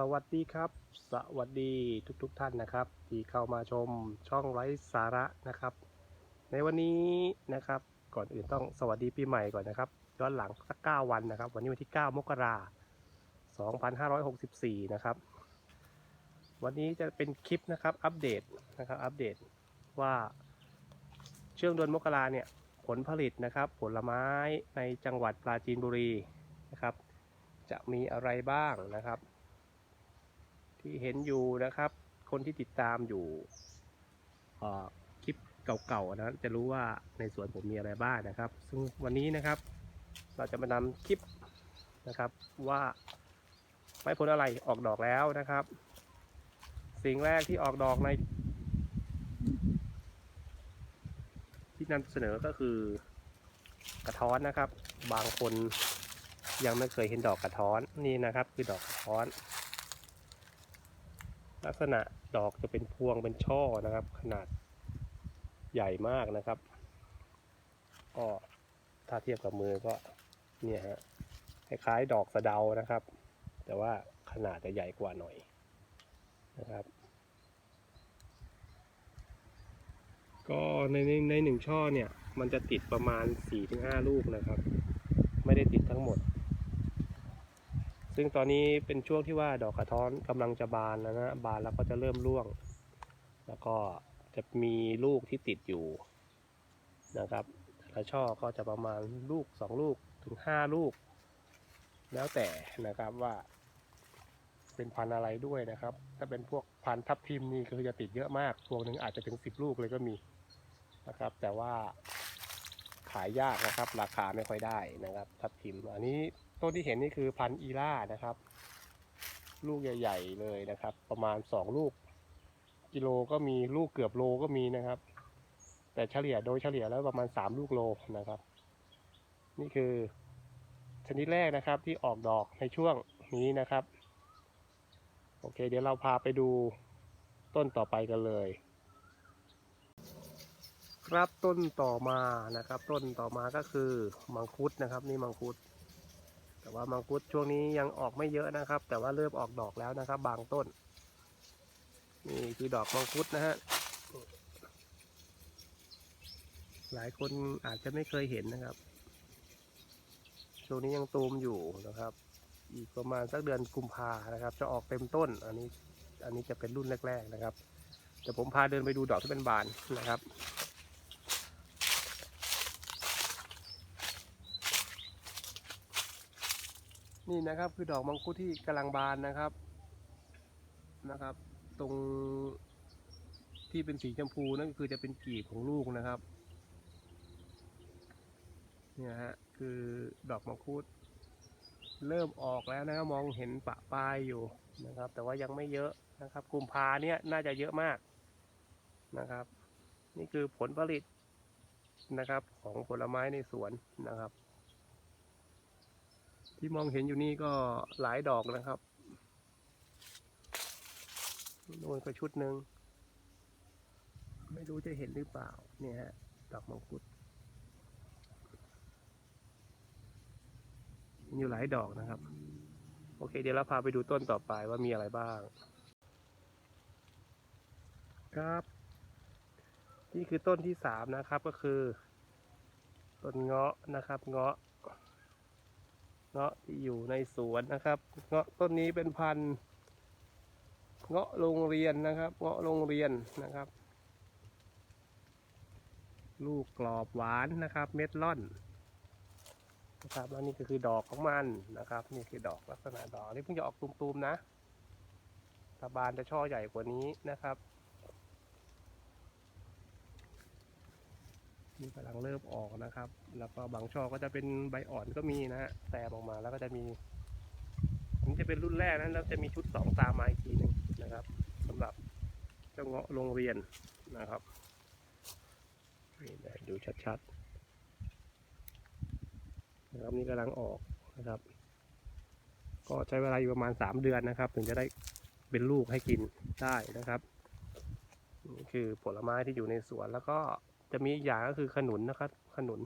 สวัสดีครับ สวัสดีทุกๆทท่านนะครับ ที่เข้ามาชมช่องไร้สาระนะครับ ในวันนี้นะครับ ก่อนอื่นต้องสวัสดีปีใหม่ก่อนนะครับย้อนหลังสักเก้าวันนะครับ วันนี้วันที่ 9 มกราคม2564นะครับ วันนี้จะเป็นคลิปนะครับอัปเดตนะครับอัปเดตว่าช่วงเดือนมกราเนี่ยผลผลิตนะครับผลไม้ในจังหวัดปราจีนบุรีนะครับ จะมีอะไรบ้างนะครับ ที่เห็นอยู่นะครับ คนที่ติดตามอยู่คลิปเก่าๆนะจะรู้ว่าในสวนผมมีอะไรบ้างนะครับ ซึ่งวันนี้นะครับ เราจะมานำคลิปนะครับว่าไม้ผลอะไรออกดอกแล้วนะครับ สิ่งแรกที่ออกดอกใน ที่นำเสนอก็คือกระท้อนนะครับ บางคนยังไม่เคยเห็นดอกกระท้อนนี่นะครับ คือดอกกระท้อน ลักษณะดอกจะเป็นพวงเป็นช่อนะครับ ขนาดใหญ่มากนะครับ ก็ถ้าเทียบกับมือก็เนี่ยฮะคล้ายๆดอกสะเดานะครับ แต่ว่าขนาดจะใหญ่กว่าหน่อยนะครับ ก็ในในในหนึ่งช่อเนี่ย มันจะติดประมาณ4-5ลูกนะครับ ไม่ได้ติดทั้งหมด ซึ่งตอนนี้เป็นช่วงที่ว่าดอกกระท้อนกำลังจะบานแล้วนะบานแล้วก็จะเริ่มร่วง แล้วก็จะมีลูกที่ติดอยู่นะครับแต่ละช่อก็จะประมาณลูก 2 ลูกถึง 5 ลูก แล้วแต่นะครับว่า เป็นพันธุ์อะไรด้วยนะครับ ถ้าเป็นพวกพันธุ์ทับทิมนี่คือจะติดเยอะมากพวงหนึ่งอาจจะถึง 10 ลูกเลยก็มีนะครับ แต่ว่าขายยากนะครับ ราคาไม่ค่อยได้นะครับ ทับทิมอันนี้ ต้นที่เห็นนี่คือพันธุ์อีล่านะครับ ลูกใหญ่ ๆ เลยนะครับ ประมาณสองลูก กิโลก็มีลูกเกือบโลก็มีนะครับ แต่เฉลี่ยโดยเฉลี่ยแล้วประมาณสามลูกโลนะครับ นี่คือชนิดแรกนะครับที่ออกดอกในช่วงนี้นะครับ โอเค เดี๋ยวเราพาไปดูต้นต่อไปกันเลย ครับต้นต่อมานะครับ ต้นต่อมาก็คือมังคุดนะครับ นี่มังคุด แต่ว่ามังคุดช่วงนี้ยังออกไม่เยอะนะครับ แต่ว่าเริ่มออกดอกแล้วนะครับ บางต้น นี่คือดอกมังคุดนะฮะหลายคนอาจจะไม่เคยเห็นนะครับ ช่วงนี้ยังตูมอยู่นะครับ อีกประมาณสักเดือนกุมภานะครับ จะออกเต็มต้น อันนี้ อันนี้จะเป็นรุ่นแรก ๆนะครับเดี๋ยวผมพาเดินไปดูดอกที่เป็นบานนะครับ นี่นะครับคือดอกมังคุดที่กำลังบานนะครับนะครับ ตรงที่เป็นสีชมพูนั่นก็คือจะเป็นกีบของลูกนะครับเนี่ยฮะคือดอกมังคุดเริ่มออกแล้วนะครับมองเห็นปะปลายอยู่นะครับ แต่ว่ายังไม่เยอะนะครับกุมภาเนี่ยน่าจะเยอะมากนะครับ นี่คือผลผลิตนะครับ ของผลไม้ในสวนนะครับ ที่มองเห็นอยู่นี่ก็หลายดอกนะครับโน่นก็ชุดหนึ่งไม่รู้จะเห็นหรือเปล่า เนี่ยฮะดอกมังคุดมีอยู่หลายดอกนะครับ โอเค เดี๋ยวเราพาไปดูต้นต่อไปว่ามีอะไรบ้าง ครับ นี่คือต้นที่สามนะครับก็คือ ต้นเงาะนะครับ เงาะ เงาะที่อยู่ในสวนนะครับเงาะต้นนี้เป็นพันธุ์เงาะโรงเรียนนะครับ เงาะโรงเรียนนะครับ ลูกกรอบหวานนะครับ เม็ดล่อนนะครับแล้วนี่ก็คือดอกของมันนะครับ นี่คือดอกลักษณะดอกนี่เพิ่งจะออกตุมๆนะตาบานจะช่อใหญ่กว่านี้นะครับ นี่กำลังเริ่มออกนะครับ แล้วก็บางช่อก็จะเป็นใบอ่อนก็มีนะฮะแตกออกมาแล้วก็จะมีนนี้จะเป็นรุ่นแรกนะแล้วจะมีชุดสองตามมาอีกทีหนึ่งนะครับสำหรับเจ้าเงาะโรงเรียนนะครับนี่ดูชัดๆนะครับนี่กำลังออกนะครับ ก็ใช้เวลาอยู่ประมาณสามเดือนนะครับ ถึงจะได้เป็นลูกให้กินได้นะครับนี่คือผลไม้ที่อยู่ในสวนแล้วก็ จะมีอีกอย่างก็คือขนุนนะครับ ขนุน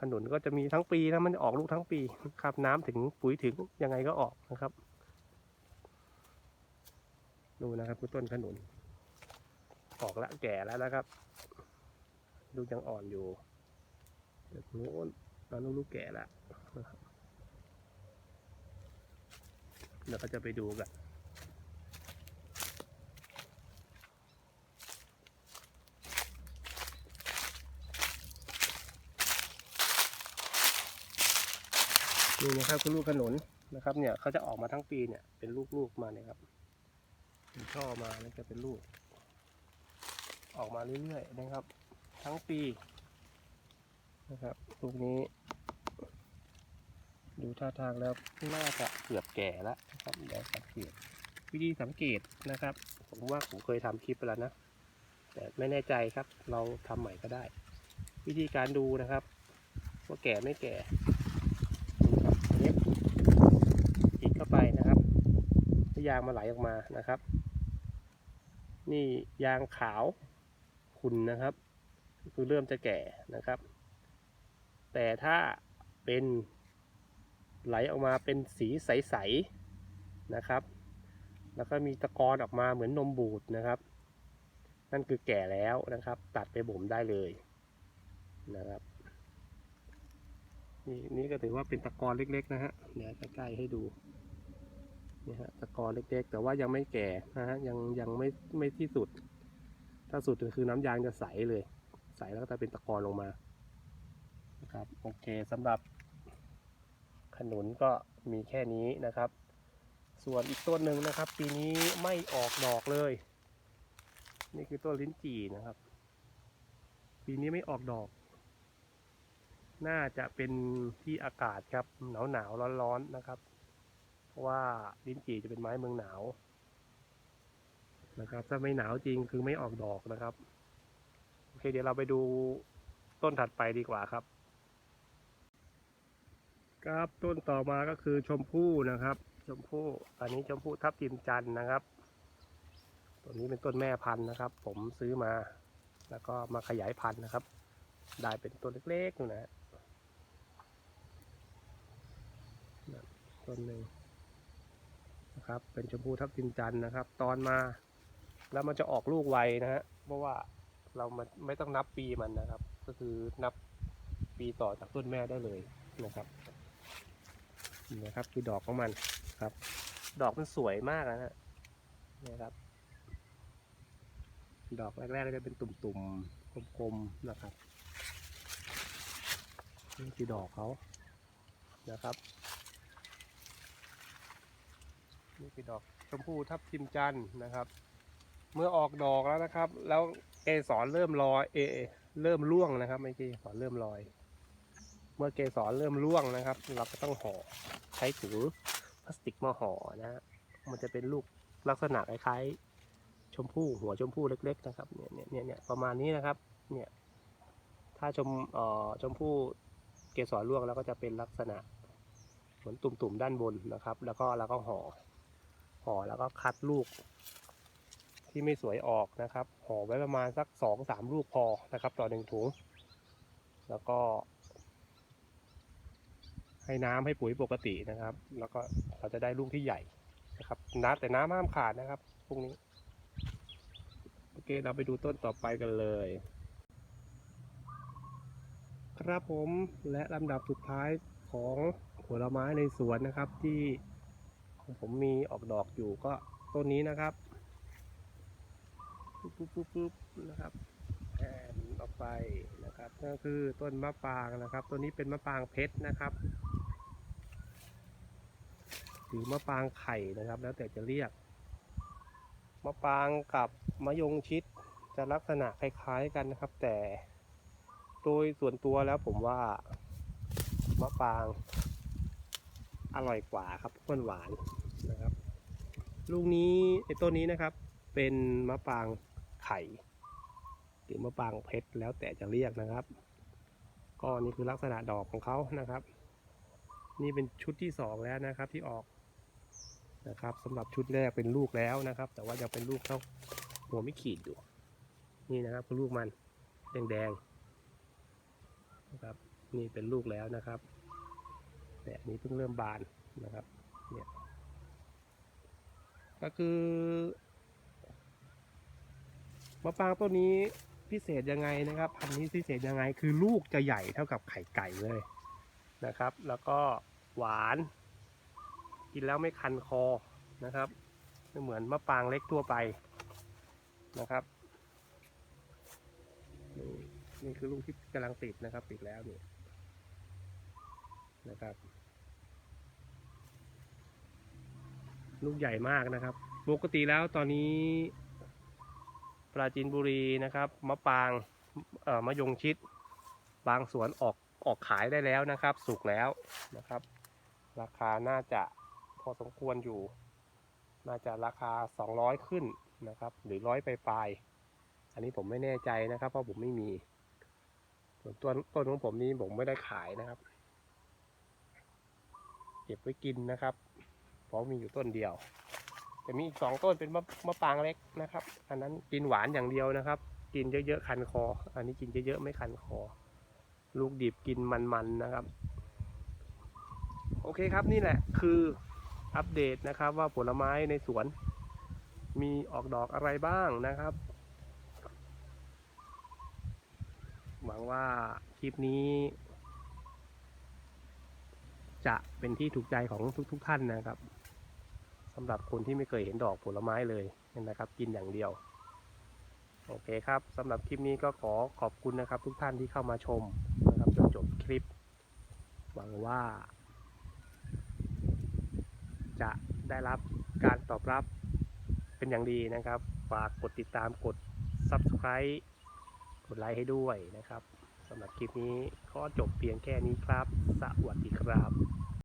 ขนุนก็จะมีทั้งปีนะมันจะออกลูกทั้งปีครับ น้ำถึงปุ๋ยถึงยังไงก็ออกนะครับ ดูนะครับต้นขนุน ออกละแก่แล้วนะครับลูกยังอ่อนอยู่เดี๋ยวนู้นตอนนู้นลูกแก่แล้วนะครับเดี๋ยวก็จะไปดูกัน นี่นะครับคือลูกขนุนนะครับ เนี่ยเขาจะออกมาทั้งปีเนี่ยเป็นลูกๆมาเนี่ยครับเป็นช่อมาแล้วจะเป็นลูก ออกมาเรื่อยๆนะครับ ทั้งปีนะครับลูกนี้ดูท่าทางแล้วน่าจะเกือบแก่แล้วนะครับเดี๋ยวสังเกตวิธีสังเกตนะครับ ผมว่าผมเคยทำคลิปไปแล้วนะ แต่ไม่แน่ใจครับ เราทำใหม่ก็ได้ วิธีการดูนะครับ ว่าแก่ไม่แก่ ดูครับอันนี้อีกเข้าไปนะครับให้ ยางมาไหลออกมานะครับ นี่ยางขาวขุ่นนะครับ คือเริ่มจะแก่นะครับ แต่ถ้าเป็นไหลออกมาเป็นสีใสๆนะครับ แล้วก็มีตะกอนออกมาเหมือนนมบูดนะครับ นั่นคือแก่แล้วนะครับ ตัดไปบ่มได้เลยนะครับนี่นี่ก็ถือว่าเป็นตะกอนเล็กๆนะฮะเดี๋ยวใกล้ๆให้ดู นี่ฮะตะกอนเล็กๆ แต่ว่ายังไม่แก่นะฮะยังยังไม่ไม่ที่สุด ถ้าสุดก็คือน้ำยางจะใสเลย ใสแล้วก็จะเป็นตะกอนลงมานะครับโอเคสำหรับขนุนก็มีแค่นี้นะครับ ส่วนอีกต้นหนึ่งนะครับ ปีนี้ไม่ออกดอกเลย นี่คือต้นลิ้นจี่นะครับ ปีนี้ไม่ออกดอก น่าจะเป็นที่อากาศครับหนาวหนาวร้อนร้อนๆนะครับ ว่าลิ้นจี่จะเป็นไม้เมืองหนาวนะครับถ้าไม่หนาวจริงคือไม่ออกดอกนะครับโอเคเดี๋ยวเราไปดูต้นถัดไปดีกว่าครับ ครับต้นต่อมาก็คือชมพู่นะครับ ชมพู่อันนี้ชมพู่ทับทิมจันนะครับตัวนี้เป็นต้นแม่พันธุ์นะครับ ผมซื้อมา แล้วก็มาขยายพันธุ์นะครับ ได้เป็นต้นเล็กๆนู่นะต้นหนึ่ง นะครับ เป็นชมพูทับทิมจันทร์นะครับ ตอนมาแล้วมันจะออกลูกไวนะฮะเพราะว่าเรามันไม่ต้องนับปีมันนะครับ ก็คือนับปีต่อจากต้นแม่ได้เลยนะครับนี่นะครับคือดอกของมันครับ ดอกมันสวยมากนะฮะนี่ครับ ดอกแรกๆก็จะเป็นตุ่มๆกลมๆนะครับนี่คือดอกเขานะครับ นี่คือดอกชมพูทับทิมจันทร์นะครับ เมื่อออกดอกแล้วนะครับ แล้วเกสรเริ่มลอยเอเริ่มร่วงนะครับไม่ใช่เกสรเริ่มลอย เมื่อเกสรเริ่มร่วงนะครับ เราก็ต้องห่อใช้ถุงพลาสติกมาห่อนะฮะมันจะเป็นลูกลักษณะคล้ายๆชมพู่หัวชมพู่เล็ก ๆ นะครับเนี่ยเนี่ยเนี่ยประมาณนี้นะครับเนี่ยถ้าชมเอ่อชมพู่เกสรร่วงแล้วก็จะเป็นลักษณะเหมือนตุ่มๆด้านบนนะครับ แล้วก็แล้วก็ห่อ ห่อแล้วก็คัดลูก ที่ไม่สวยออกนะครับห่อไว้ประมาณสักสองสามลูกพอนะครับ ต่อหนึ่งถุง แล้วก็ ให้น้ำให้ปุ๋ยปกตินะครับ แล้วก็เราจะได้ลูกที่ใหญ่นะครับน้ำแต่น้ำห้ามขาดนะครับพวกนี้โอเคเราไปดูต้นต่อไปกันเลย ครับผมและลำดับสุดท้ายของผลไม้ในสวนนะครับที่ ผมมีออกดอกอยู่ก็ต้นนี้นะครับปุ๊บปุ๊บปุ๊บปุ๊บนะครับแอนออกไปนะครับนั่นคือต้นมะปรางนะครับต้นนี้เป็นมะปรางเพชรนะครับหรือมะปรางไข่นะครับ แล้วแต่จะเรียกมะปรางกับมะยงชิดจะลักษณะคล้าย ๆกันนะครับ แต่โดยส่วนตัวแล้วผมว่ามะปรางอร่อยกว่าครับมันหวาน ลูกนี้ไอ้ต้นนี้นะครับ เป็นมะปรางไข่หรือมะปรางเพชรแล้วแต่จะเรียกนะครับ ก็นี่คือลักษณะดอกของเขานะครับ นี่เป็นชุดที่สองแล้วนะครับที่ออกนะครับสำหรับชุดแรกเป็นลูกแล้วนะครับ แต่ว่ายังเป็นลูกเท่าหัวไม่ขีดอยู่ นี่นะครับคือลูกมันแดงๆนะครับนี่เป็นลูกแล้วนะครับ แต่อันนี้เพิ่งเริ่มบานนะครับเนี่ย ก็คือมะปรางต้นนี้พิเศษยังไงนะครับ พันธุ์นี้พิเศษยังไงคือลูกจะใหญ่เท่ากับไข่ไก่เลยนะครับ แล้วก็หวานกินแล้วไม่คันคอนะครับไม่เหมือนมะปรางเล็กทั่วไปนะครับนี่คือลูกที่กำลังติดนะครับ ติดแล้วนี่นะครับ ลูกใหญ่มากนะครับ ปกติแล้วตอนนี้ ปราจีนบุรีนะครับมะปางเอ่อมะยงชิด บางสวนออกออกขายได้แล้วนะครับ สุกแล้วนะครับ ราคาน่าจะพอสมควรอยู่ น่าจะราคา 200 ขึ้นนะครับ หรือร้อยปลายอันนี้ผมไม่แน่ใจนะครับ เพราะผมไม่มีส่วนตัวต้นของผมนี้ผมไม่ได้ขายนะครับ เก็บไว้กินนะครับ เพรามีอยู่ต้นเดียวแต่มีอีกสองต้นเป็นมะมะปรางเล็กนะครับ อันนั้นกินหวานอย่างเดียวนะครับ กินเยอะๆคันคอ อันนี้กินเยอะๆไม่คันคอ ลูกดิบกินมันๆนะครับ โอเคครับนี่แหละคืออัปเดตนะครับว่าผลไม้ในสวน มีออกดอกอะไรบ้างนะครับ หวังว่าคลิปนี้จะเป็นที่ถูกใจของทุก ๆทท่านนะครับ สำหรับคนที่ไม่เคยเห็นดอกผลไม้เลยนะครับ กินอย่างเดียว โอเคครับสำหรับคลิปนี้ก็ขอขอบคุณนะครับ ทุกท่านที่เข้ามาชมนะครับจนจบคลิป หวังว่า จะได้รับการตอบรับเป็นอย่างดีนะครับ ฝากกดติดตามกด Subscribe กดไลค์ให้ด้วยนะครับสำหรับคลิปนี้ก็จบเพียงแค่นี้ครับ สวัสดีครับ